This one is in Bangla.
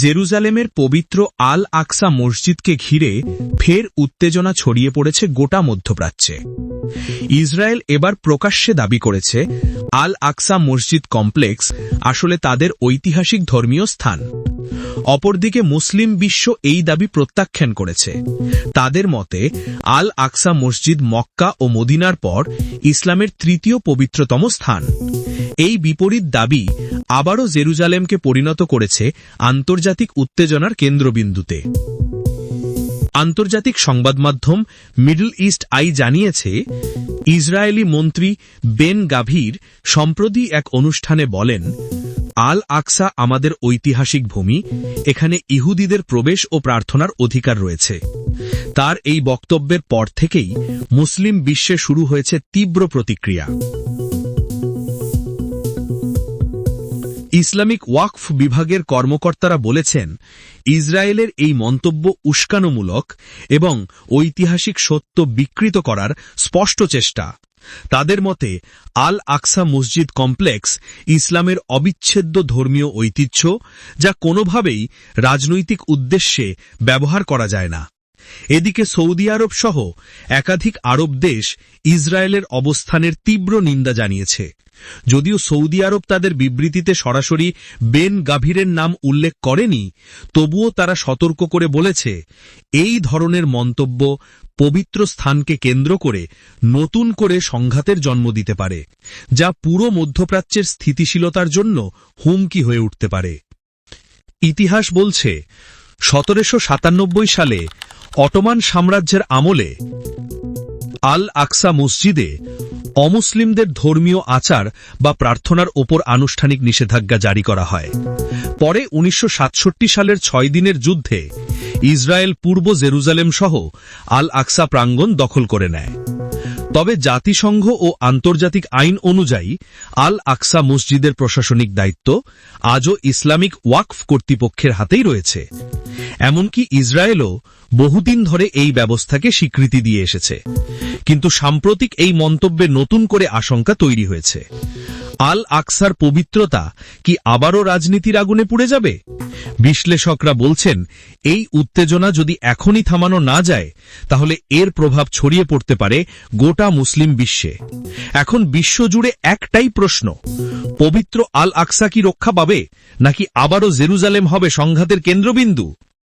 জেরুজালেমের পবিত্র আল আকসা মসজিদকে ঘিরে ফের উত্তেজনা ছড়িয়ে পড়েছে গোটা মধ্যপ্রাচ্যে। ইসরায়েল এবার প্রকাশ্যে দাবি করেছে আল আকসা মসজিদ কমপ্লেক্স আসলে তাদের ঐতিহাসিক ধর্মীয় স্থান। অপরদিকে মুসলিম বিশ্ব এই দাবি প্রত্যাখ্যান করেছে। তাদের মতে আল আকসা মসজিদ মক্কা ও মদিনার পর ইসলামের তৃতীয় পবিত্রতম স্থান। এই বিপরীত দাবি আবারও জেরুজালেমকে পরিণত করেছে আন্তর্জাতিক উত্তেজনার কেন্দ্রবিন্দুতে। আন্তর্জাতিক সংবাদ মাধ্যম মিডল ইস্ট আই জানিয়েছে, ইসরায়েলি মন্ত্রী বেন গাভীর সম্প্রতি এক অনুষ্ঠানে বলেন আল আকসা আমাদের ঐতিহাসিক ভূমি, এখানে ইহুদিদের প্রবেশ ও প্রার্থনার অধিকার রয়েছে। তার এই বক্তব্যের পর থেকেই মুসলিম বিশ্বে শুরু হয়েছে তীব্র প্রতিক্রিয়া। ইসলামিক ওয়াকফ বিভাগের কর্মকর্তারা বলেছেন, ইসরায়েলের এই মন্তব্য উস্কানোমূলক এবং ঐতিহাসিক সত্য বিকৃত করার স্পষ্ট চেষ্টা। তাদের মতে আল আকসা মসজিদ কমপ্লেক্স ইসলামের অবিচ্ছেদ্য ধর্মীয় ঐতিহ্য যা কোনোভাবেই রাজনৈতিক উদ্দেশ্যে ব্যবহার করা যায় না। এদিকে সৌদি আরব সহ একাধিক আরব দেশ ইসরায়েলের অবস্থানের তীব্র নিন্দা জানিয়েছে। যদিও সৌদি আরব তাদের বিবৃতিতে সরাসরি বেন গাভীরের নাম উল্লেখ করেনি, তবুও তারা সতর্ক করে বলেছে, এই ধরনের মন্তব্য পবিত্র স্থানকে কেন্দ্র করে নতুন করে সংঘাতের জন্ম দিতে পারে, যা পুরো মধ্যপ্রাচ্যের স্থিতিশীলতার জন্য হুমকি হয়ে উঠতে পারে। ইতিহাস বলছে, সতেরোশো সাতানব্বই সালে অটোমান সাম্রাজ্যের আমলে আল আকসা মসজিদে অমুসলিমদের ধর্মীয় আচার বা প্রার্থনার ওপর আনুষ্ঠানিক নিষেধাজ্ঞা জারি করা হয়। পরে উনিশশো সাতষট্টি সালের ছয় দিনের যুদ্ধে ইসরায়েল পূর্ব জেরুজালেম সহ আল আকসা প্রাঙ্গণ দখল করে নেয়। তবে জাতিসংঘ ও আন্তর্জাতিক আইন অনুযায়ী আল আকসা মসজিদের প্রশাসনিক দায়িত্ব আজও ইসলামিক ওয়াকফ কর্তৃপক্ষের হাতেই রয়েছে। এমনকি ইসরায়েলও বহুদিন ধরে এই ব্যবস্থাকে স্বীকৃতি দিয়ে এসেছে। কিন্তু সাম্প্রতিক এই মন্তব্যে নতুন করে আশঙ্কা তৈরি হয়েছে। আল আকসার পবিত্রতা কি আবারও রাজনীতির আগুনে পুড়ে যাবে? বিশ্লেষকরা বলছেন, এই উত্তেজনা যদি এখনই থামানো না যায়, তাহলে এর প্রভাব ছড়িয়ে পড়তে পারে গোটা মুসলিম বিশ্বে। এখন বিশ্বজুড়ে একটাই প্রশ্ন, পবিত্র আল আকসা কি রক্ষা পাবে, নাকি আবারও জেরুজালেম হবে সংঘাতের কেন্দ্রবিন্দু?